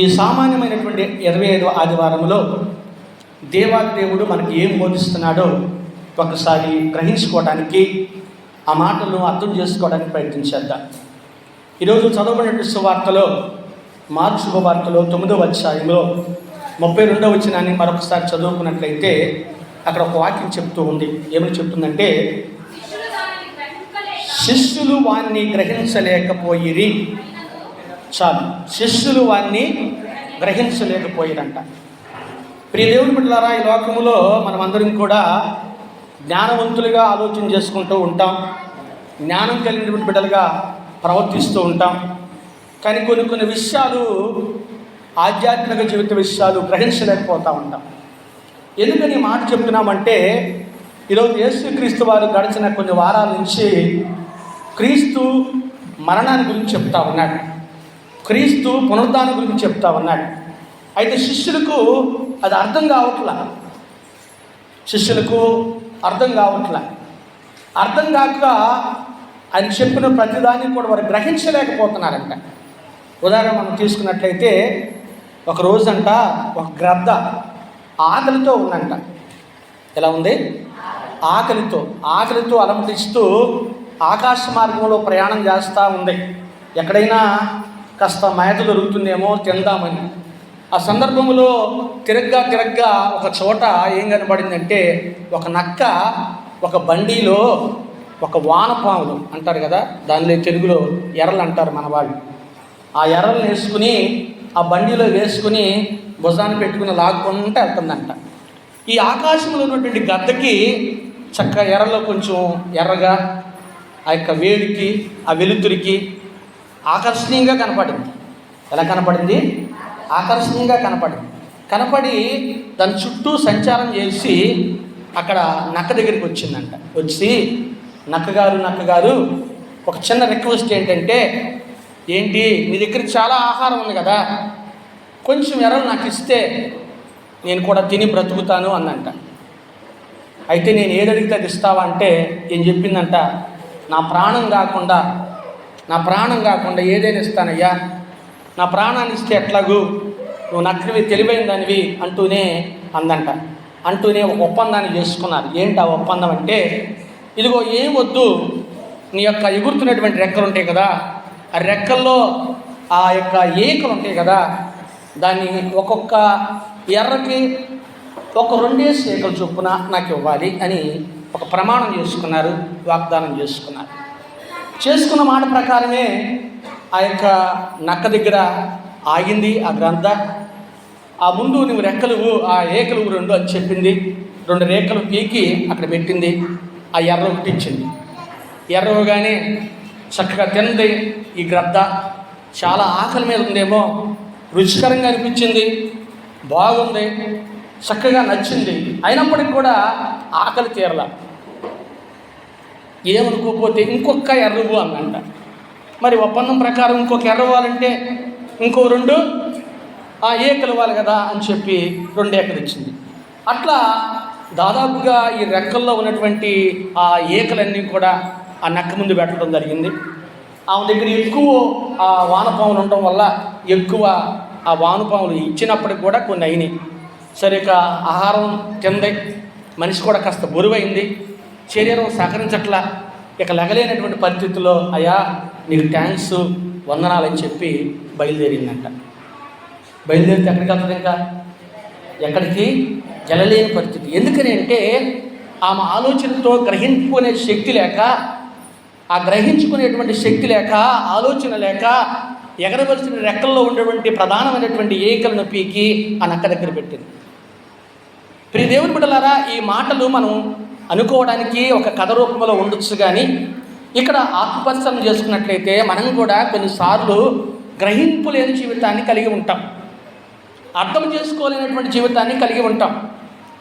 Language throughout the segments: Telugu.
ఈ సామాన్యమైనటువంటి ఇరవై ఐదు ఆదివారంలో దేవాదేవుడు మనకి ఏం బోధిస్తున్నాడో ఒకసారి గ్రహించుకోవడానికి ఆ మాటలను అర్థం చేసుకోవడానికి ప్రయత్నించేద్దాం. ఈరోజు చదవబడినటువంటి సువార్తలో మార్చి శుభవార్తలో తొమ్మిదవ అధ్యాయంలో ముప్పై రెండవ వచ్చినాన్ని మరొకసారి చదువుకున్నట్లయితే అక్కడ ఒక వాక్యం చెప్తూ ఉంది. ఏమని చెప్తుందంటే శిష్యులు శిష్యులు వాణ్ణి గ్రహించలేకపోయిరి చాలు. శిష్యులు వాణ్ణి గ్రహించలేకపోయిరంట. ప్రియ దేవుని బిడ్డలారా ఈ లోకములో మనమందరం కూడా జ్ఞానవంతులుగా ఆలోచన చేసుకుంటూ ఉంటాం. జ్ఞానం కలిగినటువంటి బిడ్డలుగా ప్రవర్తిస్తూ ఉంటాం. కానీ కొన్ని కొన్ని విషయాలు ఆధ్యాత్మిక జీవిత విషయాలు గ్రహించలేకపోతూ ఉంటాం. ఎందుకని మాట చెప్తున్నామంటే ఈరోజు యేసుక్రీస్తు వారు గడిచిన కొన్ని వారాల నుంచి క్రీస్తు మరణాన్ని గురించి చెప్తా ఉన్నాడు. క్రీస్తు పునరుద్ధానం గురించి చెప్తా ఉన్నాడు. అయితే శిష్యులకు అది అర్థం కావట్లా? శిష్యులకు అర్థం కావట్లా? అర్థం కాక ఆయన చెప్పిన ప్రతిదాన్ని కూడా వారు గ్రహించలేకపోతున్నారంట. ఉదాహరణ మనం తీసుకున్నట్లయితే ఒక రోజంట ఒక గ్రద్ద ఆకలితో ఉందంట. ఎలా ఉంది? ఆకలితో ఆకలితో అలమటిస్తూ ఆకాశ మార్గంలో ప్రయాణం చేస్తూ ఉంది. ఎక్కడైనా కాస్త మేత దొరుకుతుందేమో తిందామని. ఆ సందర్భంలో తిరగ్గా తిరగ్గా ఒక చోట ఏం కనబడిందంటే ఒక నక్క ఒక బండిలో ఒక వానపాములు అంటారు కదా దానిలో తెలుగులో ఎర్రలు అంటారు మన వాళ్ళు. ఆ ఎర్రలు వేసుకుని ఆ బండిలో వేసుకుని భుజాన్ని పెట్టుకుని లాక్కుంటే వెళ్తుందంట. ఈ ఆకాశంలో ఉన్నటువంటి గద్దకి చక్కగా ఎర్రలో కొంచెం ఎర్రగా ఆ యొక్క వేడికి ఆ వెలుతురికి ఆకర్షణీయంగా కనపడింది. ఎలా కనపడింది? ఆకర్షణీయంగా కనపడింది. కనపడి దాని చుట్టూ సంచారం చేసి అక్కడ నక్క దగ్గరికి వచ్చిందంట. వచ్చి నక్కగారు నక్కగారు ఒక చిన్న రిక్వెస్ట్ ఏంటంటే ఏంటి మీ దగ్గర చాలా ఆహారం ఉంది కదా కొంచెం ఎర్రలు నాకు ఇస్తే నేను కూడా తిని బ్రతుకుతాను అందంట అయితే నేను ఏదడిగితే అది ఇస్తావా అంటే ఏం చెప్పిందంట నా ప్రాణం కాకుండా నా ప్రాణం కాకుండా ఏదైనా ఇస్తానయ్యా. నా ప్రాణాన్ని ఇస్తే ఎట్లాగూ? నువ్వు నక్కవి తెలివైన దానివి అంటూనే అందంట. అంటూనే ఒక ఒప్పందాన్ని చేసుకున్నారు. ఏంటి ఆ ఒప్పందం అంటే ఇదిగో ఏం వద్దు నీ యొక్క ఎగురుతున్నటువంటి రెక్కలు ఉంటాయి కదా ఆ రెక్కల్లో ఆ యొక్క ఏకలు ఉంటాయి కదా దాన్ని ఒక్కొక్క ఎర్రకి ఒక రెండేసి ఏకలు చొప్పున నాకు ఇవ్వాలి అని ఒక ప్రమాణం చేసుకున్నారు వాగ్దానం చేసుకున్నారు. చేసుకున్న మాట ప్రకారమే ఆ యొక్క నక్క దగ్గర ఆగింది ఆ గ్రంథ. ఆ ముందు నువ్వు రెక్కలు ఆ ఏకలు రెండు అని చెప్పింది. రెండు రేఖలు పీకి అక్కడ పెట్టింది. ఆ ఎర్ర ఒకటి ఇచ్చింది. ఎర్రవగానే చక్కగా తిన్నది ఈ గ్రద్ద చాలా ఆకలి మీద ఉందేమో రుచికరంగా అనిపించింది బాగుంది చక్కగా నచ్చింది. అయినప్పటికీ కూడా ఆకలి తీరలా. ఏమనుకోకపోతే ఇంకొక ఎర్రవు అన్నంట. మరి ఒప్పందం ప్రకారం ఇంకొక ఎర్రవ్వాలంటే ఇంకో రెండు? ఆ ఏకలు ఇవ్వాలి కదా అని చెప్పి రెండు ఏకలు ఇచ్చింది. అట్లా దాదాపుగా ఈ రెక్కల్లో ఉన్నటువంటి ఆ ఏకలన్నీ కూడా ఆ నక్క ముందు పెట్టడం జరిగింది. ఆమె దగ్గర ఎక్కువ ఆ వానపాములు ఉండటం వల్ల ఎక్కువ ఆ వానపాములు ఇచ్చినప్పటికి కూడా కొన్ని అయినాయి. సరే ఇక ఆహారం తింది మనిషి కూడా కాస్త బరువైంది. శరీరం సహకరించట్లా. ఇక లెగలేనటువంటి పరిస్థితుల్లో అయ్యా నీకు థ్యాంక్స్ వందనాలని చెప్పి బయలుదేరిందంట. బయలుదేరితే ఎక్కడికి వెళ్తుంది ఇంకా? ఎక్కడికి? వెళ్ళలేని పరిస్థితి. ఎందుకని అంటే ఆమె ఆలోచనతో గ్రహించుకునే శక్తి లేక ఆ గ్రహించుకునేటువంటి శక్తి లేక ఆలోచన లేక ఎగరవలసిన రెక్కల్లో ఉండేటువంటి ప్రధానమైనటువంటి ఏకలను పీకి ఆ నక్క దగ్గర పెట్టింది. ప్రియ దేవుని బిడ్డలారా ఈ మాటలు మనం అనుకోవడానికి ఒక కథ రూపంలో ఉండొచ్చు కానీ ఇక్కడ ఆత్మపరిశ్రమ చేసుకున్నట్లయితే మనం కూడా కొన్నిసార్లు గ్రహింపు లేని జీవితాన్ని కలిగి ఉంటాం. అర్థం చేసుకోలేనటువంటి జీవితాన్ని కలిగి ఉంటాం.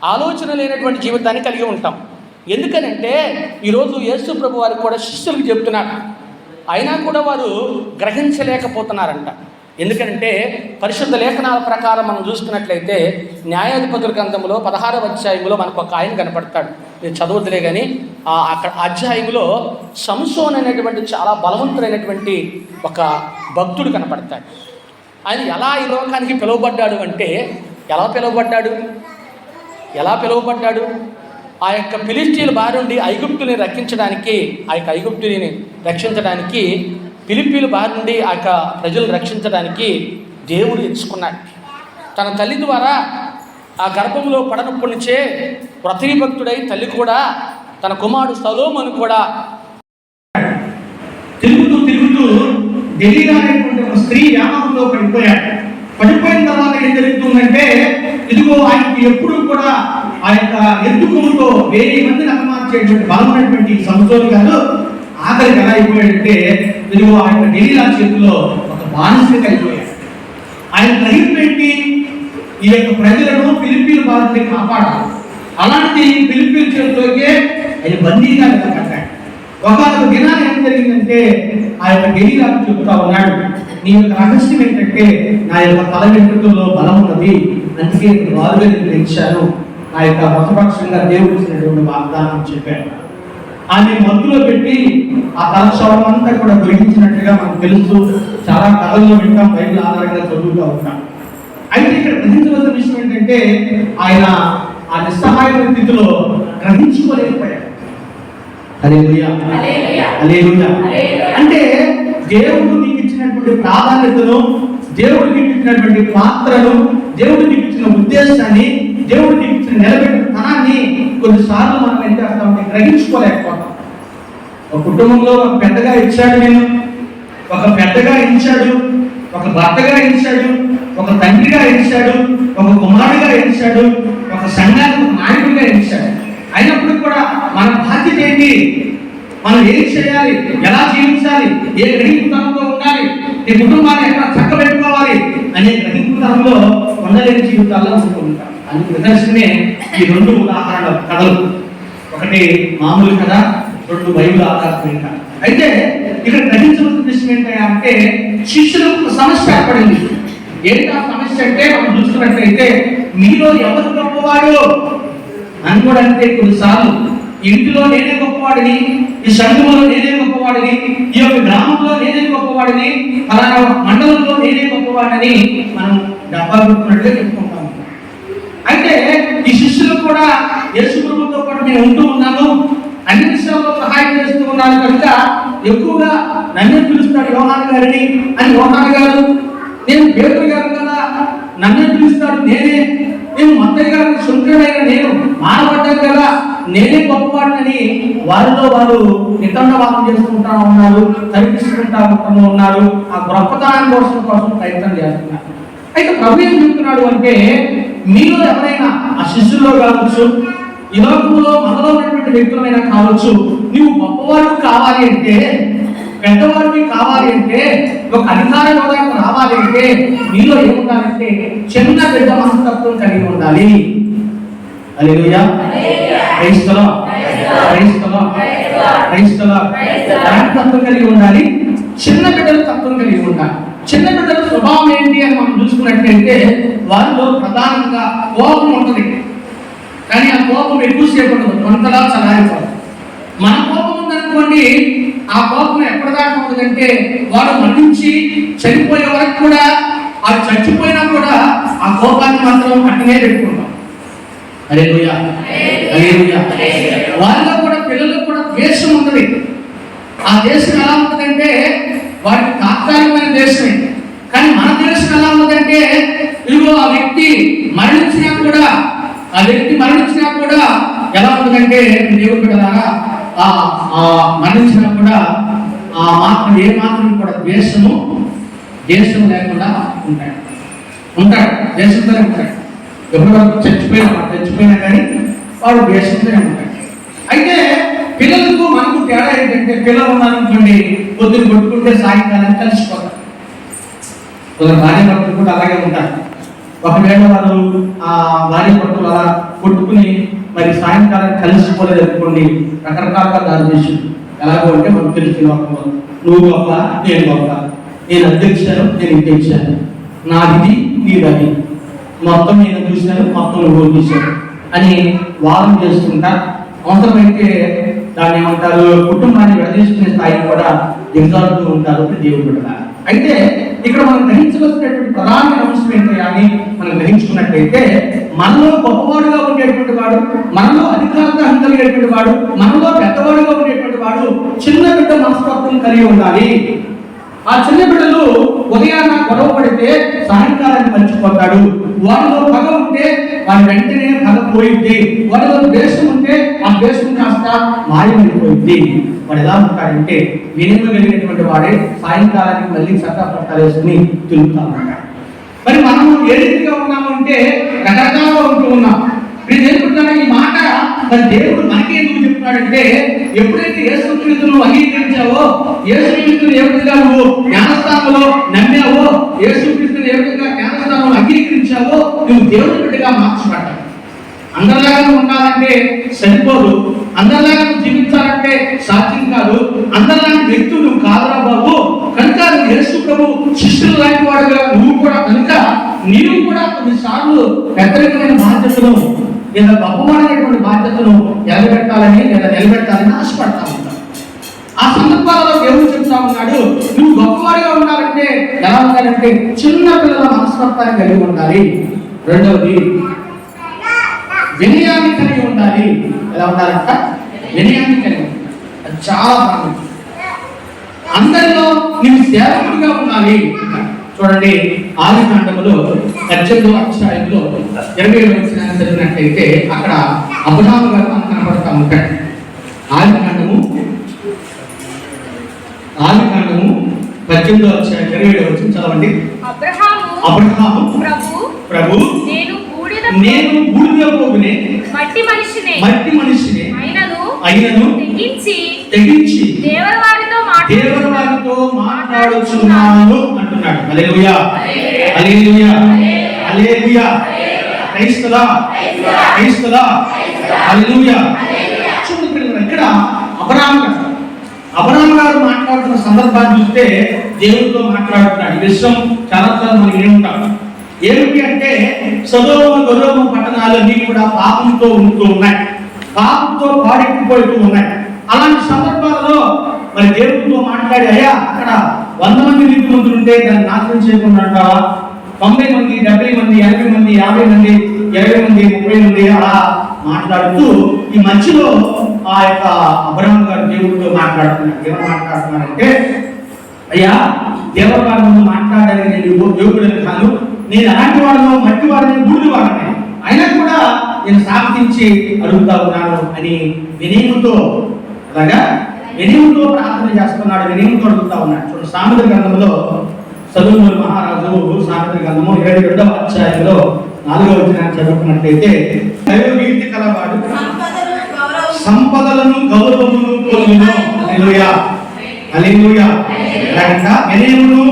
ఆలోచన లేనటువంటి జీవితాన్ని కలిగి ఉంటాం. ఎందుకనంటే ఈరోజు యేసు ప్రభు వారు కూడా శిష్యులకు చెప్తున్నారు అయినా కూడా వారు గ్రహించలేకపోతున్నారంట. ఎందుకంటే పరిశుద్ధ లేఖనాల ప్రకారం మనం చూసుకున్నట్లయితే న్యాయాధిపతుల గ్రంథంలో పదహారవ అధ్యాయంలో మనకు ఒక ఆయన కనపడతాడు. నేను చదవద్దులే కానీ ఆ అక్కడ అధ్యాయంలో సంసోన్ అనేటువంటి చాలా బలవంతుడైనటువంటి ఒక భక్తుడు కనపడతాడు. ఆయన ఎలా ఈ లోకానికి పిలువబడ్డాడు అంటే ఎలా పిలువబడ్డాడు? ఎలా పిలువబడ్డాడు? ఆ యొక్క ఫిలిస్టీన్ బారి నుండి ఐగుప్తుని రక్షించడానికి ఆ యొక్క ఐగుప్తుని రక్షించడానికి ఫిలిప్పీల బారి నుండి ఆ యొక్క ప్రజలను రక్షించడానికి దేవుడు ఎంచుకున్నాడు. తన తల్లి ద్వారా ఆ గర్భంలో పడనప్పటి నుంచే భక్తుడై తల్లి కూడా తన కుమారుడు సలోమను కూడా తిరుగుతూ తిరుగుతూ ఢిల్లీలో అనేటువంటి ఒక స్త్రీ వ్యామోహంలో పడిపోయాడు. పడిపోయిన తర్వాత ఏం జరుగుతుందంటే ఇదిగో ఆయనకి ఎప్పుడు కూడా ఆ యొక్క ఎత్తుకుముతో వెయ్యి మందిని అపమార్చేటువంటి బలమైనటువంటి సంతోషం గారు ఆఖరికి ఎలా అయిపోయాడంటే ఇదిగో ఆయన యొక్క ఢిల్లీలా చేతిలో ఒక బానిసగా అయిపోయాడు. ఆయన గ్రహింపు ఏంటి ఈ యొక్క ప్రజలను పిలిపిలు బాధితుని కాపాడాలి. అలాంటి పిలిపిల చేతిలోకే ఆయన బందీగా కట్టాడు. ఒక దినాలు ఏం జరిగిందంటే ఆ యొక్క గెలిరాజు చెప్తా ఉన్నాడు నీ యొక్క రహస్యం ఏంటంటే నా యొక్క తల వెంట్రుకల్లో బలం ఉన్నది. అందుకే నేను వారుగా పెంచాను నా యొక్క మతపక్షంగా దేవుడు ఇచ్చినటువంటి వాగ్దానం చెప్పాడు. ఆమె మత్తులో పెట్టి ఆ తలక్షవం అంతా కూడా గ్రహించినట్టుగా మనకు తెలుసు చాలా కథల్లో వింటాం బైబిల్ ఆధారంగా చదువుతూ ఉంటాం. అయితే ఇక్కడ గ్రహించవలసిన విషయం ఏంటంటే ఆయన ఆ నిస్సహాయ స్థితిలో గ్రహించుకోలేకపోయాడు హల్లెలూయా. హల్లెలూయా. అంటే దేవుడు నీకు ఇచ్చినటువంటి ప్రాధాన్యతను దేవుడు నీకు ఇచ్చినటువంటి పాత్రను దేవుడు నీకు ఇచ్చిన ఉద్దేశాన్ని దేవుడు నీకు ఇచ్చిన నిలబెట్టిన తనాన్ని కొన్నిసార్లు మనం ఏం చేస్తామంటే గ్రహించుకోలేకపోతాం ఒక కుటుంబంలో ఒక పెద్దగా ఇచ్చాడు నేను ఒక పెద్దగా ఇచ్చాడు ఒక భర్తగా ఎంచాడు ఒక తండ్రిగా ఎంచాడు ఒక కుమారుడిగా ఎంచాడు ఒక సంఘానికి నాయకుడిగా ఎంచాడు. అయినప్పుడు కూడా మన బాధ్యత ఏంటి? మనం ఏం చేయాలి? ఎలా జీవించాలి? ఏ గ్రహింపుతనంతో ఉండాలి? ఈ కుటుంబాన్ని ఎక్కడ చక్కబెట్టుకోవాలి? అనే గ్రహింపుతనంలో ఉండలేని జీవితాల్లో ఉంటుంటాం అందుకు నిదర్శనమే ఈ రెండు ఉదాహరణ కథలు. ఒకటి మామూలు కథ రెండు బైబిల్ ఆధారమైన అయితే ఇక్కడ గ్రహించవలసిన విషయం ఏంటంటే శిష్యులకు ఒక సమస్య ఏర్పడింది. ఏంటి ఆ సమస్య అంటే మనం చూసుకున్నట్లయితే మీలో ఎవరు గొప్పవాడు? అని కూడా అంటే కొన్నిసార్లు ఇంటిలో నేనే గొప్పవాడిని ఈ సంఘంలో నేనే గొప్పవాడిని ఈ యొక్క గ్రామంలో నేనే గొప్పవాడిని అలా మండలంలో నేనే గొప్పవాడిని మనం డబ్బా కొట్టుకున్నట్టుగా చెప్పుకుంటాం. అయితే ఈ శిష్యులు కూడా యేసు ప్రభుతో పాటు నేను ఉంటూ ఉన్నాను. అన్ని విషయాల్లో సహాయం చేస్తూ ఉన్నాను కనుక ఎక్కువగా నన్నే పిలుస్తాడు యోహాన్ గారిని. అని యోహాన్ గారు నేను పేరు గారు కదా నన్నే పిలుస్తాడు నేనే. నేను మత్తయ్య గారు శుంకరైన నేను మానబడ్డాను కదా నేనే గొప్పవాడినని వారిలో వారు నితండవాదం చేసుకుంటా ఉన్నారు కల్పిస్తుంటా ఉన్నారు. ఆ గొప్పతనాన్ని కోసం కోసం ప్రయత్నం చేస్తున్నారు. అయితే ప్రభు ఏం చెప్తున్నాడు అంటే మీలో ఎవరైనా ఆ శిష్యుల్లో కావచ్చు ఈ లోకంలో మనలో ఉన్నటువంటి వ్యక్తులమైనా కావచ్చు నువ్వు గొప్పవాడు కావాలి అంటే పెద్దవాడివి కావాలి అంటే ఒక అధికార హోదాకు రావాలి అంటే నీలో ఏముండాలంటే చిన్న పెద్ద మనస్తత్వం కలిగి ఉండాలి. హల్లెలూయా. తత్వం కలిగి ఉండాలి చిన్న బిడ్డల తత్వం కలిగి ఉండాలి. చిన్న బిడ్డల స్వభావం ఏంటి అని మనం చూసుకున్నట్లయితే వారిలో ప్రధానంగా కోపం ఉంటుంది. కానీ ఆ కోపం ఎక్కువసేపు ఉండదు. కొంతలా చలారిపోదు. మన కోపం ఉందనుకోండి ఆ కోపం ఎప్పటిదాకా ఉండదంటే వాడు మరణించి చనిపోయే వరకు కూడా ఆ చచ్చిపోయినా కూడా ఆ కోపాన్ని మాత్రం అట్టనే పెట్టుకుంటాం. అరే వాళ్ళలో కూడా పిల్లలకు కూడా ద్వేషం ఉంటుంది. ఆ దేశం ఎలా ఉంటుందంటే వాటికి తాత్కాలికమైన దేశమే కానీ మన దేశం ఎలా ఉందంటే ఇదిగో ఆ వ్యక్తి మరణించినా కూడా ఆ వ్యక్తి మరణించినా కూడా ఎలా ఉంటుందంటే దేవుడు బిడ్డలారా ఆ మరణించినా కూడా ఆ మాత్రం ఏ మాత్రం కూడా ద్వేషము దేశం లేకుండా ఉంటాడు. ఉంటాడు. దేశంతోనే ఉంటాడు. ఎప్పుడు చచ్చిపోయినా చచ్చిపోయినా కానీ వాడు దేశంతోనే ఉంటాడు. అయితే పిల్లలకు మనకు తేడా ఏంటంటే పిల్లలు ఉన్నారనుకోండి పొద్దున్న కొట్టుకుంటే సాయంకాలం కలిసిపోతారు. కొందరు భార్య భర్తలు కూడా అలాగే ఉంటారు. ఒకవేళ వాళ్ళు ఆ భార్య భర్తలు అలా కొట్టుకుని మరి సాయంకాలం కలిసిపోలేదు అనుకోండి రకరకాలుగా దాని విషయం ఎలాగో అంటే మనకు తెలిసిన లోకంలో నువ్వు గొప్ప నేను గొప్ప నేను అధ్యక్షాను నేను ఇంటించాను నాది నీదది. మొత్తం నేను చూశాను మొత్తం నువ్వు చూశాను అని వాదం చేసుకుంటా అవసరమైతే దాన్ని ఏమంటారు కుటుంబాన్ని విడదీసుకునే స్థాయికి కూడా దిగజారుతూ ఉంటారు దేవుడు అయితే ఇక్కడ మనం గ్రహించవలసినటువంటి ప్రధానమైన అంశం ఏంటి అని మనం గ్రహించుకున్నట్లయితే మనలో గొప్పవాడుగా ఉండేటువంటి వాడు మనలో అధికారంగా కలిగేటువంటి వాడు మనలో పెద్దవాడుగా ఉండేటువంటి వాడు చిన్న బిడ్డ మనస్తత్వం కలిగి ఉండాలి. ఆ చిన్న బిడ్డలు సాయంకాలాన్ని మర్చిపోతాడు వాడిలో పగ ఉంటే వారి వెంటనే పగ పోయింది వారిలో ద్వేషం ఉంటే ఆ ద్వేషం కాస్త మాయమైపోయింది వాడు ఎలా ఉంటాడంటే వినిమ కలిగినటువంటి వాడే సాయంకాలానికి మళ్ళీ చట్టా పట్టాలేసుకుని తిరుగుతా ఉంటాడు. మరి మనం ఏ రీతిగా ఉన్నామంటే రకరకాలుగా ఉంటూ ఉన్నాం. మీరు ఎందుకుంటున్నా ఈ మాట మరి దేవుడు మనకి ఎందుకు చెప్తున్నాడంటే ఎప్పుడైతే యేసుక్రీస్తును అంగీకరించావో యేసుక్రీస్తుని ఏ విధంగా నువ్వు జ్ఞానస్థానంలో నమ్మావో యేసుక్రీస్తుని ఏ విధంగా జ్ఞాన నువ్వు అంగీకరించావో నువ్వు దేవుడి బిడ్డగా మార్చబడ్డావు. అందరిలాగా నువ్వు ఉండాలంటే సరిపోదు. అందరిలాగా నువ్వు జీవించాలంటే సాధ్యం కాదు. అందరిలాంటి వ్యక్తులు నువ్వు కాదురా బాబు. కనుక నువ్వు యేసు ప్రభు శిష్యులు లాంటి వాడుగా నువ్వు కూడా కనుక నీవు కూడా కొన్నిసార్లు పెద్దరికమైన బాధ్యతను లేదా బహుమానమైనటువంటి బాధ్యతను నిలబెట్టాలని లేదా నిలబెట్టాలని ఆశపడతా ఉంటాను ఆ సందర్భాలలో దేవుడు చెప్తా ఉన్నాడు నువ్వు గొప్పవాడిగా ఉండాలంటే ఎలా ఉండాలంటే చిన్న పిల్లల మనస్తత్వాన్ని కలిగి ఉండాలి. రెండవది వినయాన్ని కలిగి ఉండాలి. ఎలా ఉండాలంట? వినయాన్ని కలిగి ఉండాలి. అది చాలా అందరిలో నీవు సేవకుడిగా ఉండాలి. చూడండి ఆది కాండములో పద్దెనిమిదో అధ్యాయంలో ఇరవై ఏడు వచ్చిన చదివినట్లయితే అక్కడ అబ్రహాము గారు కనపడతా ఉంటాడు ఆది కాండము ఆది కాండము పద్దెనిమిదో అధ్యాయం ఇరవై ఏడు వచ్చిన చదవండి. అబ్రహాము అబ్రహాము ప్రభు ప్రభు నేను బూడిద నేను బూడిద పోగునే మట్టి మనిషినే మట్టి మనిషిని అయినను అయినను తెగించి తెగించి వారితో దేవుని వారితో మాట్లాడుచున్నాను అంటున్నాడు. హల్లెలూయా. హల్లెలూయా. హల్లెలూయా. క్రైస్తలా క్రైస్తలా హల్లెలూయా చూడండి ఇక్కడ అబ్రహాం గారు అబ్రహం గారు మాట్లాడుతున్న సందర్భాన్ని చూస్తే దేవుడితో మాట్లాడుతున్నాడు. ఈ విషయం చాలా సార్లు మనం ఏముంటాం ఏమిటి అంటే సదోమ గొరవ పట్టణాలన్నీ కూడా పాపంతో ఉంటూ ఉన్నాయి. పాపంతో పాడెక్కిపోతూ ఉన్నాయి. అలాంటి సందర్భాలలో మరి దేవుడితో మాట్లాడి అయ్యా అక్కడ వంద మంది నీతిమంతులు ఉంటే దాన్ని నాశనం చేయకుండా తొంభై మంది డెబ్బై మంది ఎనభై మంది యాభై మంది ఇరవై మంది ముప్పై మంది అలా మాట్లాడుతూ ఈ మధ్యలో ఆ యొక్క అబ్రహం గారు దేవుడితో మాట్లాడుతున్నారు. ఏమని మాట్లాడుతున్నారంటే అయ్యా దేవుడు ముందు మాట్లాడడానికి నేను యోగుడని కాదు. కాను నేను అలాంటి వాడను మట్టి వాడిని గుడి వాడిని. అయినా కూడా నేను సాధించి అడుగుతా ఉన్నాను అని వినయముతో అలాగా? వినయముతో ప్రార్థన చేస్తున్నాడు వినయముతో అడుగుతా ఉన్నాడు. చూడండి సామెత గ్రంథంలో సదుమూరు మహారాజు సామెత గ్రంథము ఇరవై రెండవ అధ్యాయంలో నాలుగవ వచ్చిన చదువుకున్నట్లయితే దైవభీతి కలవాడు సంపదలను గౌరవమును పొందును. హల్లెలూయా. హల్లెలూయా. ఎలాగంట వినయమును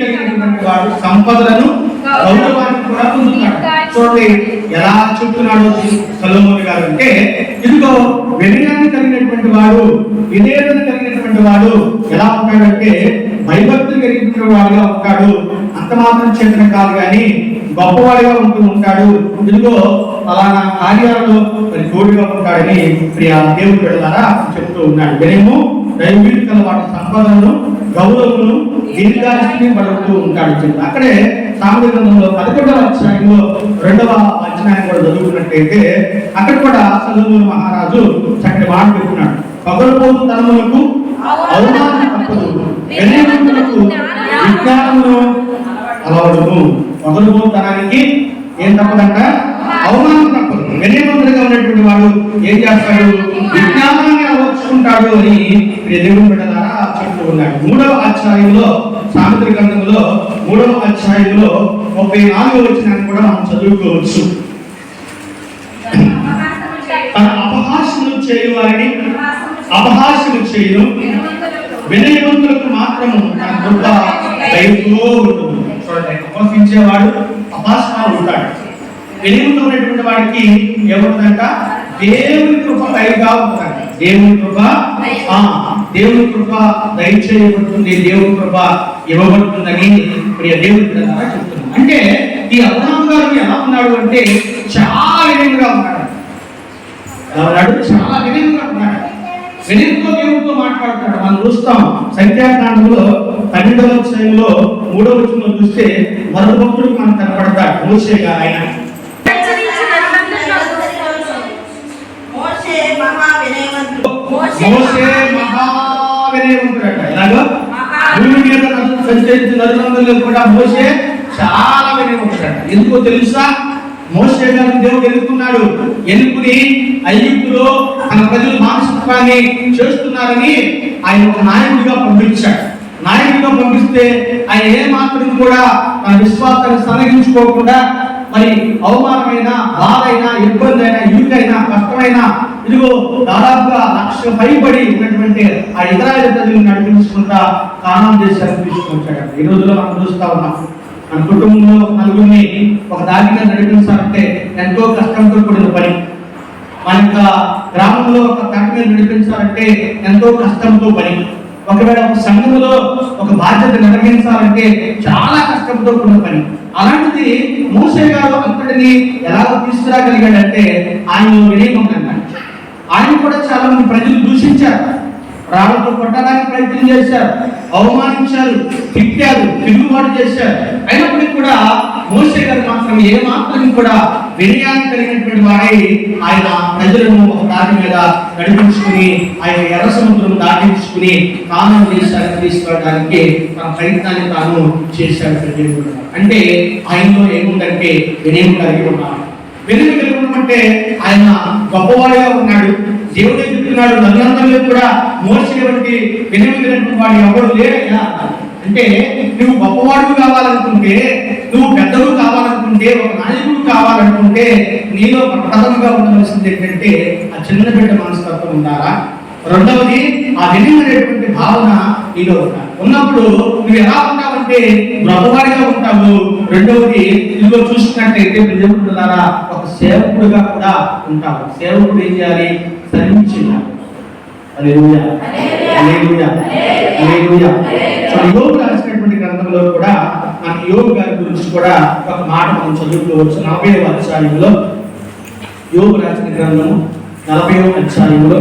కలిగినటువంటి వాడు సంపదలను గౌరవాన్ని కూడా పొందుతాడు. చూడండి ఎలా చెప్తున్నాడు సలోమోని గారు అంటే ఇదిగో వినయాన్ని కలిగినటువంటి వాడు విధేయతను కలిగినటువంటి వాడు ఎలా ఉంటాడంటే భయభక్తులు కలిగిన వాడుగా ఉంటాడు. అంత మాత్రం చెందిన కాదు కానీ గొప్పవాడిగా ఉంటూ ఉంటాడు. ఇదిగో అలానా కార్యాలలో మరి తోడుగా ఉంటాడని ప్రియా దేవుడు పెడతారా చెప్తూ ఉన్నాడు. వినయము దైవీటి కల వాటి సంపదను గౌరవమును దీర్ఘాయుష్ని పడుతూ ఉంటాడు చెప్పి అక్కడే సామెత గ్రంథంలో పదకొండవ అధ్యాయంలో రెండవ అధ్యాయం కూడా చదువుకున్నట్టయితే అక్కడ కూడా సదుమూరు మహారాజు చక్కటి మాట పెట్టుకున్నాడు పగలపోతు తనములకు అవమానం తప్పదు. వినయవంతులకు విజ్ఞానమును అలవడము పగలపోతనానికి ఏం తప్పదంట? అవమానం తప్పదు. వినయవంతుడిగా ఉన్నటువంటి వాడు ఏం చేస్తాడు? విజ్ఞానాన్ని అలవర్చుకుంటాడు అని దేవుడు దేవుని బిడ్డలారా ఉన్నాడు మూడవ అధ్యాయంలో సామెత్ర గ్రంథంలో మూడవ అధ్యాయంలో ముప్పై నాలుగు వచ్చిన కూడా మనం చదువుకోవచ్చు. తన అపహాస్యము చేయు వారిని అపహాసము చేయను వినయవంతులకు మాత్రము తన కృప దయతో ఉంటుంది చూడండి అపహసించేవాడు అపహాస్యమా ఉంటాడు. వినయవంతమైనటువంటి వాడికి ఏముంటుందంట దేవుని కృప దయగా ఉంటుందంట. దేవుని కృప? దేవుని కృప దయచేయబడుతుంది దేవుని కృప ఇవ్వబడుతుందని ప్రియ దేవుని ద్వారా చెప్తున్నాం. అంటే ఈ అబ్రహాం గారు ఎలా ఉన్నాడు అంటే చాలా వినయంగా ఉన్నాడు. చాలా వినయంగా ఉన్నాడు. వినయంతో దేవుడితో మాట్లాడుతున్నాడు. మన మనం చూస్తాం సంఖ్యాకాండంలో పన్నెండవ అధ్యాయంలో మూడవ చూస్తే మరొక భక్తుడు మనకు కనపడతాడు. మోసే గారు ఆయన మోసే మహావినయవంతుడట ఎలాగో? భూమి మీద సంచరించిన నరులందరిలో కూడా మోసే చాలా వినయవంతుడట ఎందుకో తెలుసా? మోసే గారు దేవుడు ఎన్నుకున్నాడు? ఎన్నుకుని ఐగుప్తులో తన ప్రజలు మానసిత్వాన్ని చేస్తున్నారని ఆయన ఒక నాయకుడిగా పంపించాడు. నాయకుడిగా పంపిస్తే ఆయన ఏ మాత్రం కూడా తన విశ్వాసాన్ని సన్నగించుకోకుండా మరి అవమానమైన బాధ అయినా ఇబ్బంది అయినా ఇరుకైనా కష్టమైనా ఇదిగో దాదాపుగా లక్ష పైబడి ఉన్నటువంటి ఆ ఇజ్రాయల్ ప్రజలు నడిపించుకుంటా కానం దేశానికి తీసుకొచ్చాడు ఈ రోజుల్లో మనం చూస్తా ఉన్నాం. మన కుటుంబంలో నలుగురిని ఒక దారిగా నడిపించాలంటే ఎంతో కష్టంతో కూడిన పని. మన యొక్క గ్రామంలో ఒక పేట మీద నడిపించాలంటే ఎంతో కష్టంతో పని. ఒకవేళ ఒక సంఘంలో ఒక బాధ్యత నిర్వహించాలంటే చాలా కష్టంతో కూడిన పని. అలాంటిది మూసే గారు అంతటిని ఎలా తీసుకురాగలిగాడంటే ఆయన వినయం ఉందన్నమాట ఆయన కూడా చాలా మంది ప్రజలు దూషించారు. రాళ్ళతో కొట్టడానికి ప్రయత్నం చేశారు. అవమానించారు తిట్టారు తిరుగుబాటు చేశారు. అయినప్పటికీ కూడా మోసే గారు మాత్రం ఏ మాత్రం కూడా వినయాన్ని కలిగినటువంటి వారై ఆయన ప్రజలను ఒక దాని మీద నడిపించుకుని ఆయన ఎర్ర సముద్రం దాటించుకుని కానం దేశాన్ని తీసుకెళ్ళడానికి తన ప్రయత్నాన్ని తాను చేశాడు ప్రజలు అంటే ఆయనలో ఏముందంటే వినయం కలిగి ఉన్నారు వెలుగు కలిగి ఆయన గొప్పవాడిగా ఉన్నాడు. దేవుడే చెప్తున్నాడు నన్నందరిలో కూడా మోసేటువంటి వెనుమిగినటువంటి వాడు ఎవరు లేరయ్యా అంటే నువ్వు గొప్పవాడు కావాలనుకుంటే నువ్వు పెద్దలు కావాలనుకుంటే ఒక నాయకుడు కావాలనుకుంటే నీలో ప్రథమంగా ఉండవలసింది ఏంటంటే ఆ చిన్న బిడ్డ మనస్తత్వం ఉండాలా? రెండవది ఆ వెనుమనేటువంటి భావన నీలో ఉండాలి. ఉన్నప్పుడు నువ్వు ఎలా ఉంటావంటే గొప్పవాడిగా ఉంటావు. రెండవది ఇదిగో చూసినట్టయితే ప్రజలులారా ఒక సేవకుడుగా కూడా ఉంటావు. సేవకుడు ఏం చేయాలి? సరించాలి యోగు రాసినటువంటి గ్రంథంలో కూడా మనకి యోగు గారి గురించి కూడా ఒక మాట మనం చదువుకోవచ్చు. నలభై అధ్యాయంలో యోగు రాసిన గ్రంథము నలభై అధ్యాయంలో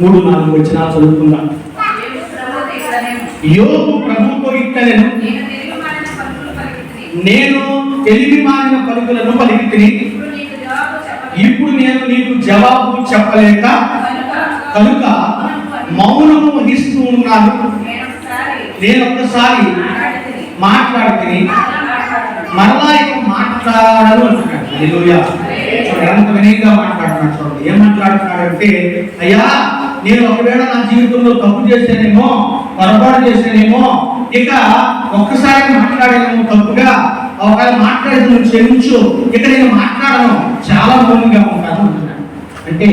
మూడు నాలుగు వచ్చినా చదువుకుందాం. యోగు ప్రభుతో ఇట్టలేను నేను తెలివి మారిన పలుకులను పలికితిని. ఇప్పుడు నేను నీకు జవాబు చెప్పలేక కనుక మౌనము వహిస్తూ ఉన్నాను. నేను ఒక్కసారి మాట్లాడుతుని. మరలా ఇక మాట్లాడను అంటున్నాడు. ఎంత వినయంగా మాట్లాడుతున్నాడు చూడండి. ఏం మాట్లాడుతున్నాడంటే అయ్యా నేను ఒకవేళ నా జీవితంలో తప్పు చేశానేమో పొరపాటు చేశానేమో ఇక ఒక్కసారి మాట్లాడేమో తప్పుగా ఒకవేళ మాట్లాడితే నువ్వు క్షమించు. ఇక నేను మాట్లాడను. చాలా మౌనంగా ఉంటాను అంటే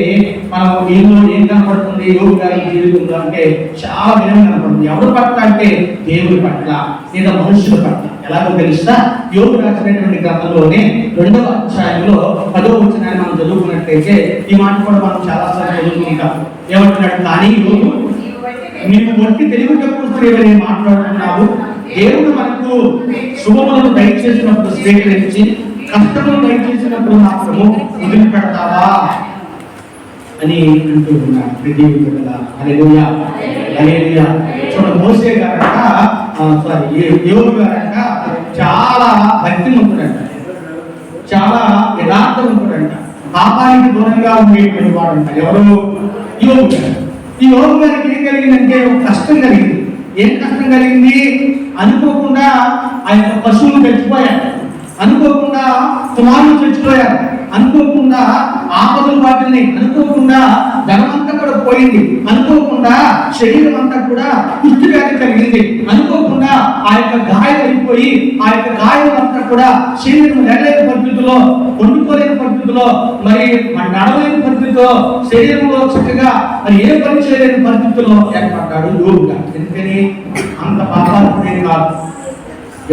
మనం ఏదో ఏం కనపడుతుంది యోగి గారి జీవితంలో అంటే చాలా వినం కనపడుతుంది. ఎవరి పట్ల అంటే దేవుడి పట్ల లేదా మనుషుల పట్ల. ఎలాగో తెలుసా యోగు రాసినటువంటి గ్రంథంలోనే రెండవ అధ్యాయంలో పదో వచనాన్ని మనం చదువుకున్నట్లయితే ఈ మాట కూడా మనం చాలా సార్లు చదువుకుంటాం. ఏమంటున్నాడు? కానీ యోగు నీవు ఒట్టి తెలివి తక్కువ మాట్లాడుతున్నావు. దేవుడు మనకు శుభములను దయచేసినప్పుడు స్వీకరించి కష్టములు దయచేసినప్పుడు మాత్రము వదిలిపెడతావా? అని అంటూ ఉన్నాడు. ప్రతి చూడండి మోసే గారంట సారీ యోగు గారంట చాలా భక్తిమంతుడంట. చాలా యథార్థవంతుడంట. పాపానికి దూరంగా ఉండేటువంటి వాడంట. ఎవరు? యోగు గారు. ఈ యోగు గారికి ఏం కలిగిందంటే ఒక కష్టం కలిగింది. ఏం కష్టం కలిగింది? అనుకోకుండా ఆయన పశువులు చచ్చిపోయాడు అనుకోకుండా కుమారులు చచ్చిపోయారు. అనుకోకుండా ఆపదలు వాటిని అనుకోకుండా ధనమంతా కూడా పోయింది. అనుకోకుండా శరీరం అంతా కూడా కుష్టి వ్యాధి కలిగింది. అనుకోకుండా ఆ యొక్క గాయం అయిపోయి ఆ యొక్క గాయం అంతా కూడా శరీరం వెళ్ళలేని పరిస్థితిలో వండుకోలేని పరిస్థితిలో మరి నడవలేని పరిస్థితిలో శరీరంలో చక్కగా మరి ఏ పని చేయలేని పరిస్థితిలో ఏర్పడ్డాడు యోగుగా ఎందుకని? అంత పాపాత్మేం కాదు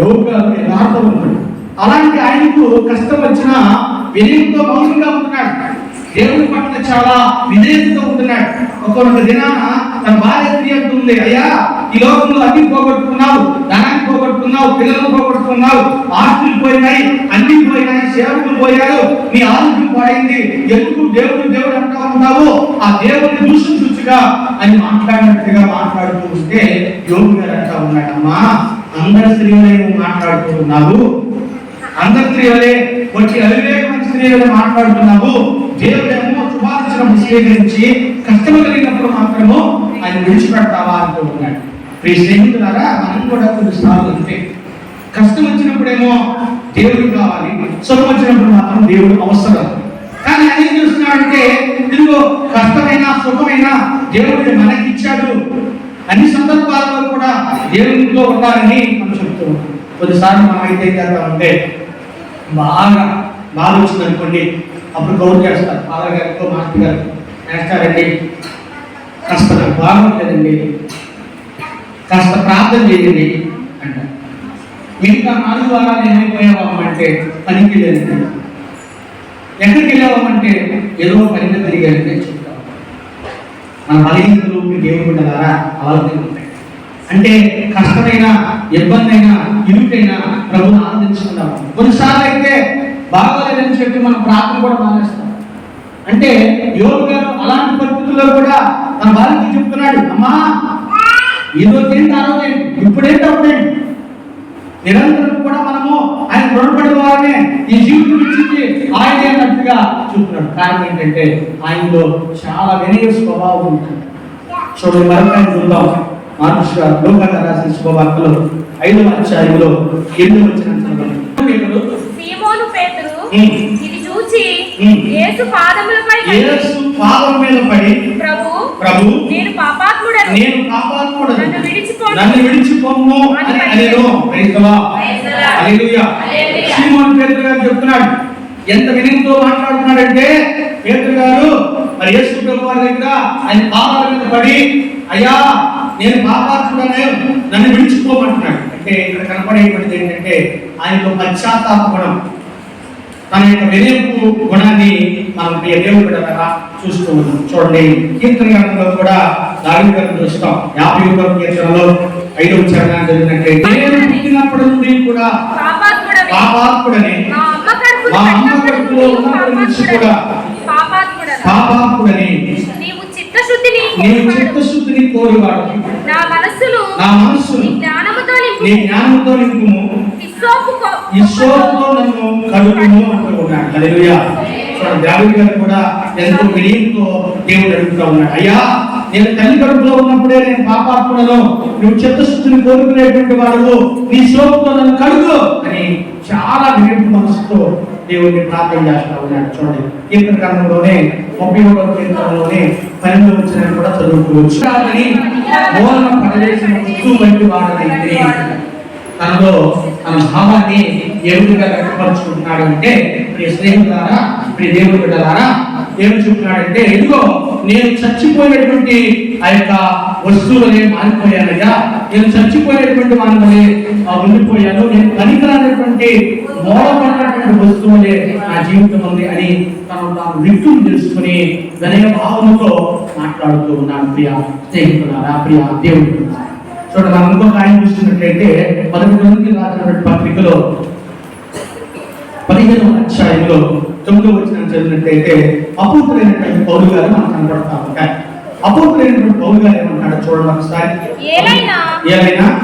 యోగుగా యథార్థవంతుడు అలాంటి ఆయనకు కష్టం వచ్చినా వినయంతో మౌనంగా ఉంటున్నాడు. దేవుని పట్ల చాలా విధేయతతో ఉంటున్నాడు. ఒక్కొక్క దినాన తన భార్య స్త్రీ అంటుంది అయ్యా ఈ లోకంలో అన్ని పోగొట్టుకున్నావు ధనాన్ని పోగొట్టుకున్నావు పిల్లలను పోగొట్టుకున్నావు ఆస్తులు పోయినాయి అన్ని పోయినాయి సేవకులు పోయారు నీ ఆరోగ్యం పోయింది ఎందుకు దేవుడు దేవుడు అంటా ఉన్నావు ఆ దేవుడిని దూషించుగా మాట్లాడినట్టుగా అని మాట్లాడినట్టుగా మాట్లాడుతూ ఉంటే యోగి గారు అంటా ఉన్నాడమ్మా అందరి స్త్రీలే మాట్లాడుతూ ఉన్నావు అందరి స్త్రీలే వచ్చి అవివేకమైన స్త్రీలే మాట్లాడుతున్నావు. దేవుడేమో శుభార్చనం స్వీకరించి కష్టం కలిగినప్పుడు మాత్రము ఆయన విడిచిపెడతావా అనుకుంటున్నాడు మీ స్నేహితులారా మనం కూడా కొన్నిసార్లు అంతే. కష్టం వచ్చినప్పుడేమో దేవుడు కావాలి సుఖం వచ్చినప్పుడు మాత్రం దేవుడు అవసరం. కానీ ఆయన ఏం చూస్తున్నాడంటే ఇదిగో సుఖమైనా సుఖమైన దేవుడు మనకిచ్చాడు. అన్ని సందర్భాల్లో కూడా దేవుడితో ఉండాలని మనం చెప్తూ ఉన్నాం కొన్నిసార్లు మనం అయితే ఉంటే చేస్తామంటే బాగా బాగా వచ్చింది అనుకోండి అప్పుడు గౌరవ చేస్తారు. బాగా గారితో మాస్టర్ గారు చేస్తారండి కాస్త నాకు బాగుంటుందండి. కాస్త ప్రార్థన చేయండి అంటారు. మిగతా నాలుగు వారాలు ఏమైపోయావామంటే పనికి వెళ్ళాను ఎక్కడికి వెళ్ళామంటే ఏదో పని మీద తిరిగాను నేను చెప్తాను. మన బలహీనతలు మీ దేవుడు ఉండగారా అలాగే ఉంటాయి. అంటే కష్టమైన ఇబ్బంది అయినా ఇరుకైనా ప్రభుని ఆనందించుకుందాం కొన్నిసార్లు అయితే బాగోలేదని చెప్పి మనం ప్రార్థన కూడా మానేస్తాం. అంటే యోగు గారు అలాంటి పరిస్థితుల్లో కూడా తన భార్యకి చెప్తున్నాడు అమ్మా ఏదో రోజు ఏంటి ఆ రోజు ఏంటి ఇప్పుడేంటి అప్పుడేంటి నిరంతరం కూడా మనము ఆయన రుణపడిన వారనే ఈ జీవితం ఇచ్చింది ఆయనే అన్నట్టుగా చూస్తున్నాడు కారణం ఏంటంటే ఆయనలో చాలా వినయ స్వభావం ఉంటుంది చూడండి మరొక చూద్దాం. మార్పు లోకాల రాసిన శుభవార్తలు ఐదవ అధ్యాయంలో ఎనిమిది వచ్చిన సీమోను పేతురు. ఇది చూచి. యేసు పాదములపై యేసు పాదం మీద పడి ప్రభు ప్రభు నేను పాపాత్ముడను. నేను పాపాత్ముడను. నన్ను విడిచిపోను. నన్ను విడిచిపోము అని అనేను క్రైస్తవా హల్లెలూయా. సీమోన్ పేతురు గారు చెప్తున్నాడు. ఎంత వినయంతో మాట్లాడుతున్నాడంటే పేతురు గారు మరి యేసు ప్రభు వారి దగ్గర ఆయన పాదాల మీద పడి అయ్యా నేను పాపాత్ముడనే నన్ను విడిచిపోమంటున్నాడు. అంటే ఇక్కడ కనపడేటువంటిది ఏంటంటే ఆయనలో పశ్చాత్తాప గుణం తన యొక్క వినయపు గుణాన్ని మనం దేవుడు చూస్తూ ఉన్నాం. చూడండి కీర్తన గ్రంథంలో కూడా దాని గారిని చూస్తాం. యాభై ఒకటో కీర్తనలో ఐదవ చరణాన్ని చదివినట్లయితే నేను పుట్టినప్పటి నుండి కూడా పాపాత్ముడని మా అమ్మ కడుపులో ఉన్నప్పటి నుంచి కూడా పాపాత్ముడను చిత్తశుద్ధిని. చిత్తశుద్ధిని కోరువాడు. నా మనస్సును నా మనస్సును నీ జ్ఞానముతో నింపు. నీ నింపుము. సోపుతో నన్ను కడుగుము అంటూ ఉన్నాడు హల్లెలూయా దావీదు గారు కూడా ఎంతో వినయంతో దేవుడు అడుగుతా ఉన్నాడు. అయ్యా నేను తల్లి కడుపులో ఉన్నప్పుడే నేను పాపాత్ముడను. నువ్వు చిత్తశుద్ధిని కోరుకునేటువంటి వాడు నీ సోపుతో నన్ను కడుగు అని చాలా వినయంపు మనసుతో దేవుడిని ప్రార్థన చేస్తా ఉన్నాడు చూడండి. కీర్తన గ్రంథంలోనే ముప్పై ఒకటో కీర్తనలోనే పన్నెండు వచ్చిన కూడా చదువుకోవచ్చు మూలన ప్రదేశం చుట్టూ వంటి వాడనైతే తనలో తన భావాన్ని ఏ విధంగా వ్యక్తపరుచుకుంటున్నాడు అంటే ప్రియ స్నేహితులారా ప్రియ దేవుడు బిడ్డలారా ఏమి చెప్తున్నాడంటే ఎందుకో నేను చచ్చిపోయినటువంటి ఆ యొక్క వస్తువులనే మారిపోయానయ్యా నేను చచ్చిపోయినటువంటి వాడిని ఉండిపోయాను. నేను పనికిరానటువంటి మూలపడినటువంటి వస్తువులే నా జీవితం ఉంది అని తను తాను విట్టును తెలుసుకుని వినయ భావంతో మాట్లాడుతూ ఉన్నాను. ప్రియ స్నేహితులారా ప్రియ దేవుడు చూడండి మనం ఇంకొక ఆయన చూస్తున్నట్లయితే పదకొండు గ్రంథికి రాసినటువంటి పత్రికలో పదిహేను అధ్యాయంలో తొమ్మిదో వచ్చిన చదివినట్లయితే అపూర్తులైనటువంటి పౌరు గారు మనకు కనపడతా ఉంటాయి అపూర్తులైనటువంటి పౌరు గారు ఏమంటాడు చూడండి ఒకసారి.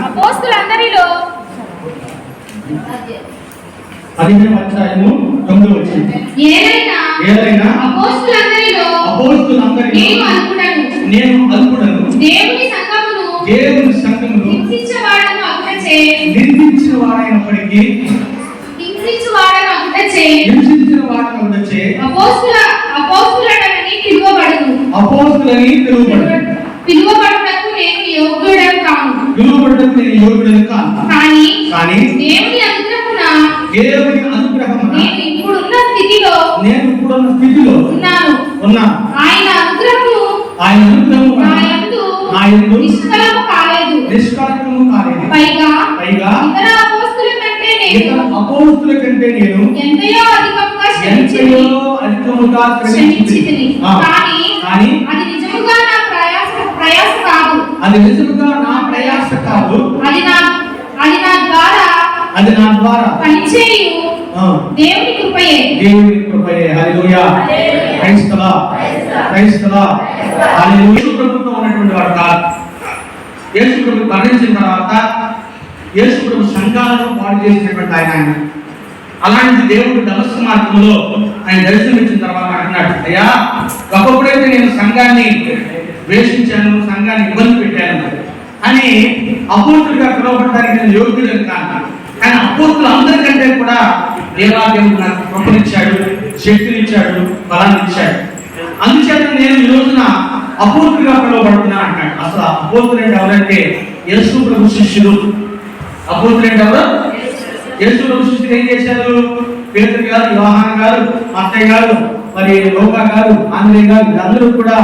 అపోస్తులందరిలో? పదిహేను అధ్యాయము తొమ్మిదో వచ్చింది అపోస్తులందరినీ నేను అల్పుడను. దేవుని సంఘమును దేవుని సంఘమును. హింసించవాడను అగుటచే నిర్మించిన వాడైనప్పటికీ హింసించువాడను అగుటచే హింసించిన వాడిని ఉండొచ్చే అపోస్తుల అపోస్తులడని పిలువబడును. అపోస్తులని పిలువబడు పిలువబడుటకు నేను యోగ్యుడను కాను పిలువబడటం నేను యోగుడని కాను కానీ కానీ దేవుని అనుగ్రహమున దేవుని అనుగ్రహమున నేను ఇప్పుడున్న స్థితిలో నేను ఇప్పుడున్న స్థితిలో ఉన్నాను. ఉన్నా ఆయన అనుగ్రహము ఆయన అనుగ్రహము నా యందు నా యందు నిష్కలము కాలేదు. నిష్కలకము కాలేదు. పైగా పైగా ఇతర అపోస్తుల కంటే నేను ఎంతయో అధికముగా శ్రమించితిని. అధికముగా. ఆ, కానీ కానీ అది నిజముగా నా ప్రయాస ప్రయాస కాదు. అది నిజముగా నా ప్రయాస కాదు. అది నా అది నా ద్వారా అది నా ద్వారా. పనిచేయు. దేవుని కృపయే. దేవుని కృపయే. హల్లెలూయా. హల్లెలూయా. క్రైస్తవ క్రైస్తవ యేసు ప్రభుత్వం ఉన్నటువంటి వాడు కాదు. యేసు ప్రభు మరణించిన తర్వాత యేసు ప్రభు సంఘాలను పాడు చేసినటువంటి ఆయన ఆయన. అలాంటి దేవుడు దమస్సు మార్గంలో ఆయన దర్శనమిచ్చిన తర్వాత అంటున్నాడు అయ్యా ఒకప్పుడైతే నేను సంఘాన్ని వేషించాను సంఘాన్ని ఇబ్బంది పెట్టాను అని అపూర్తుడిగా పిలువబడడానికి నేను యోగ్యులను కాను కానీ అపూర్తులు అందరికంటే కూడా దేవాదేవుడు నాకు కృపనిచ్చాడు శక్తినిచ్చాడు బలాన్ని ఇచ్చాడు అందుచేత నేను ఈ రోజున అపూర్తిగా పిలువబడుతున్నా అంటాడు. అసలు అపూర్తులు అంటే ఎవరంటే యేసు ప్రభు శిష్యులు. అపూర్తులు అంటే ఎవరు యేసు ప్రభు ఏం చేశారు? పేదరు గారు యోహాన్ గారు అత్తయ్య గారు మరి లోకా గారు ఆంధ్రయ్య గారు వీళ్ళందరూ కూడా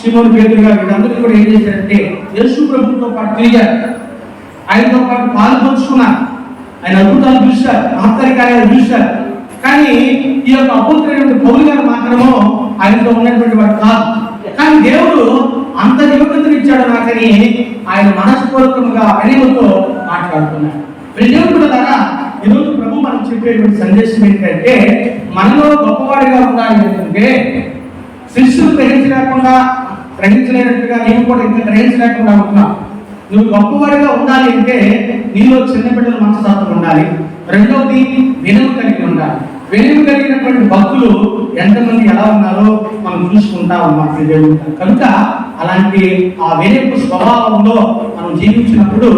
శివుడు పేదరు గారు వీళ్ళందరూ కూడా ఏం చేశారంటే యేసు ప్రభుతో పాటు తిరిగారు. ఆయనతో పాటు పాలు ఆయన అద్భుతాలు చూశారు మహత్తర కార్యాలు చూశారు. కానీ ఈ యొక్క అపూర్తమైనటువంటి పౌరు గారు మాత్రము ఆయనతో ఉన్నటువంటి వాడు కాదు. కానీ దేవుడు అంత యోగ్యతను ఇచ్చాడు నాకని ఆయన మనస్పూర్వకంగా ప్రేమతో మాట్లాడుతున్నాడు. దేవుడు ద్వారా ఈరోజు ప్రభు మనం చెప్పేటువంటి సందేశం ఏంటంటే మనలో గొప్పవాడిగా ఉండాలి ఏంటంటే శిష్యులు గ్రహించలేకుండా గ్రహించలేనట్టుగా నీవు కూడా ఇంకా గ్రహించలేకుండా ఉంటున్నావు. నువ్వు గొప్పవాడిగా ఉండాలి అంటే నీలో చిన్న బిడ్డల మనస్తత్వం ఉండాలి. రెండవది వినము కలిగి ఉండాలి. వినము కలిగినటువంటి భక్తులు ఎంతమంది ఎలా ఉన్నారో మనం చూసుకుంటా ఉన్నాం దేవుడు కనుక అలాంటి ఆ వినయపు స్వభావంలో మనం జీవించినప్పుడు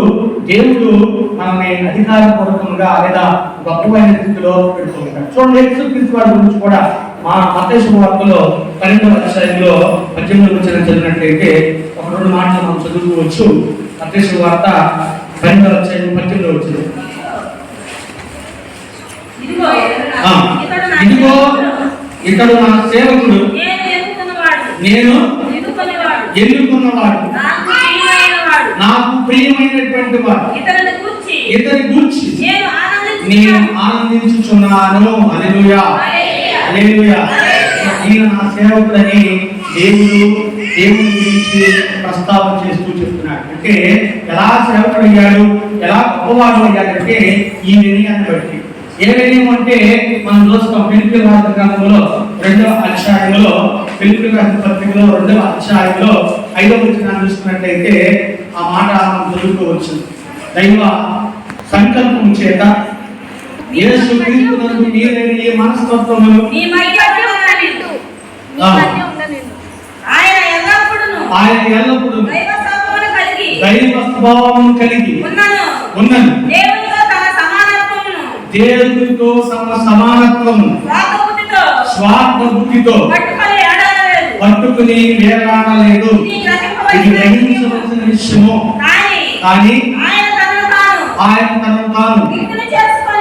దేవుడు మనల్ని అధికారపూర్వకంగా లేదా గొప్పమైన స్థితిలో పెడుతుంటాడు. చూడండి యేసుక్రీస్తు వారి గురించి కూడా మా మతేశ్వర వార్తలో పన్నెండవ అధ్యాయంలో పద్దెనిమిది వచ్చిన చదివినట్లయితే ఒక రెండు మాటలు మనం చదువుకోవచ్చు. మతేశ్వర వార్త పన్నెండవ అధ్యాయం పద్దెనిమిది వచ్చింది ఇదిగో ఇతడు నా సేవకుడు. నేను ఎన్నుకున్నవాడు. నాకు ప్రియమైనటువంటి వాడు. ఇతని గురించి. నేను ఆనందించుచున్నాను. హల్లెలూయా. ఈయన నా సేవకుడని దేవుడు దేవుని గురించి ప్రస్తావన చేస్తూ చెప్తున్నాడు. అంటే ఎలా సేవకుడు అయ్యాడు ఎలా గొప్పవాడు అయ్యాడంటే ఈ వినయాన్ని బట్టి. ఏ వినయం అంటే మనం చూస్తాం పిలిపి రాత గ్రంథంలో రెండవ అధ్యాయంలో పిలిపి రాత పత్రికలో రెండవ అధ్యాయంలో ఐదవ వచనాన్ని చూసుకున్నట్లయితే ఆ మాట మనం చదువుకోవచ్చు దైవ సంకల్పం చేత మీరేని. మధ్య ఉండనివ్వు. ఆయన ఎల్లప్పుడూ దైవ కలిగి దైవ స్వభావం కలిగి ఉన్నను దేవునితో తమ సమానత్వము స్వార్థబుద్ధితో. స్వార్థ బుద్ధితో పట్టుకొని వేలాడలేదు. ఇది గ్రహించవలసిన విషయము. కానీ కానీ ఆయన తనను తాను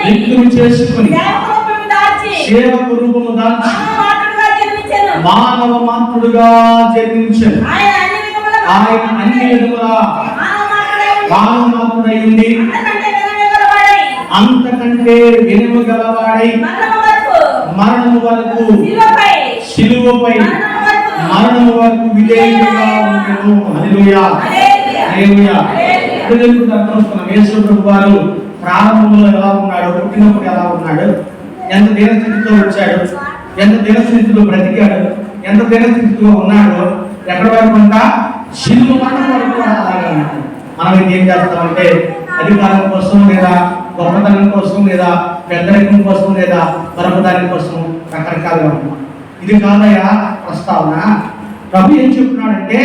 వ్యక్తులు చేసుకుని సేవకు రూపము దాల్చి మానవ మాటలుగా జన్మించెను. మానవ మాతృడుగా జన్మించాడు ఆయన అన్ని విధములా మానవ మాటలై అంతకంటే వినము గలవాడై మరణము వరకు శిలువపై మరణము వరకు విధేయుడిగా ఉండెను. హల్లెలూయా. హల్లెలూయా. వస్తున్నాం యేసు ప్రభు వారు ప్రారంభంలో ఎలా ఉన్నాడు? పుట్టినప్పుడు ఎలా ఉన్నాడు? ఎంత దీనస్థితితో వచ్చాడు? ఎంత దీనస్థితిలో బ్రతికాడు? ఎంత దీనస్థితిలో ఉన్నాడు? ఎక్కడ వరకు అంతా శిలువ మరణం వరకు కూడా అలాగే మనం ఏం చేస్తామంటే అధికారం కోసం లేదా గొప్పతనం కోసం లేదా పెద్దరికం కోసం లేదా పరపదాని కోసం రకరకాలుగా ఉన్నాం. ఇది కాదయా ప్రస్తావన. ప్రభు ఏం చెప్తున్నాడంటే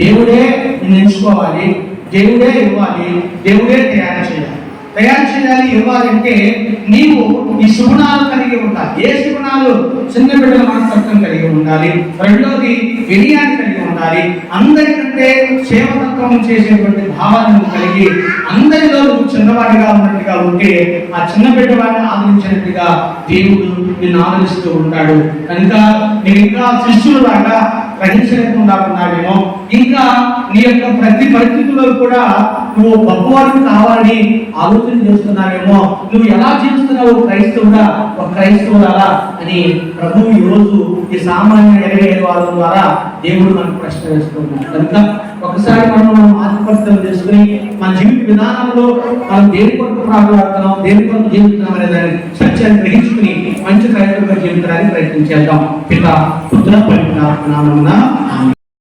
దేవుడే నిన్ను ఎంచుకోవాలి దేవుడే ఇవ్వాలి దేవుడే తయారు చేయాలి. తయారు చేయాలి ఇవ్వాలంటే నీవు ఈ శుభనాలు కలిగి ఉండాలి. ఏ శుభనాలు చిన్న బిడ్డల మనస్తత్వం కలిగి ఉండాలి. రెండోది వినయాన్ని కలిగి ఉండాలి. అందరికంటే సేవతత్వం చేసేటువంటి భావాలను కలిగి అందరిలో నువ్వు చిన్నవాడిగా ఉన్నట్టుగా ఉంటే ఆ చిన్న బిడ్డవాడిని ఆదరించినట్టుగా దేవుడు నిన్ను ఆదరిస్తూ ఉంటాడు. కనుక నేను ఇంకా శిష్యులు లాగా గ్రహించలేకుండా ఉన్నావేమో. ఇంకా నీ యొక్క ప్రతి పరిస్థితుల్లో కూడా నువ్వు గొప్పవాడు కావాలని ఆలోచన చేస్తున్నావేమో. నువ్వు ఎలా జీవిస్తున్నావు క్రైస్తవుడా? ఒక క్రైస్తవురాలా? అని ప్రభు ఈరోజు ఈ సామాన్య ఇరవై ఐదు ద్వారా దేవుడు మనకు ప్రశ్న వేస్తున్నాడు. కనుక ఒకసారి మనం మనం ఆత్మపరితం చేసుకుని మన జీవిత విధానంలో మనం దేని కొరకు ప్రారంభం దేని కొరకు జీవిస్తున్నాం అనే దాన్ని సత్యాన్ని గ్రహించుకుని మంచి కార్యక్రమంగా జీవితానికి ప్రయత్నం చేద్దాం. పిత పుత్ర పవిత్ర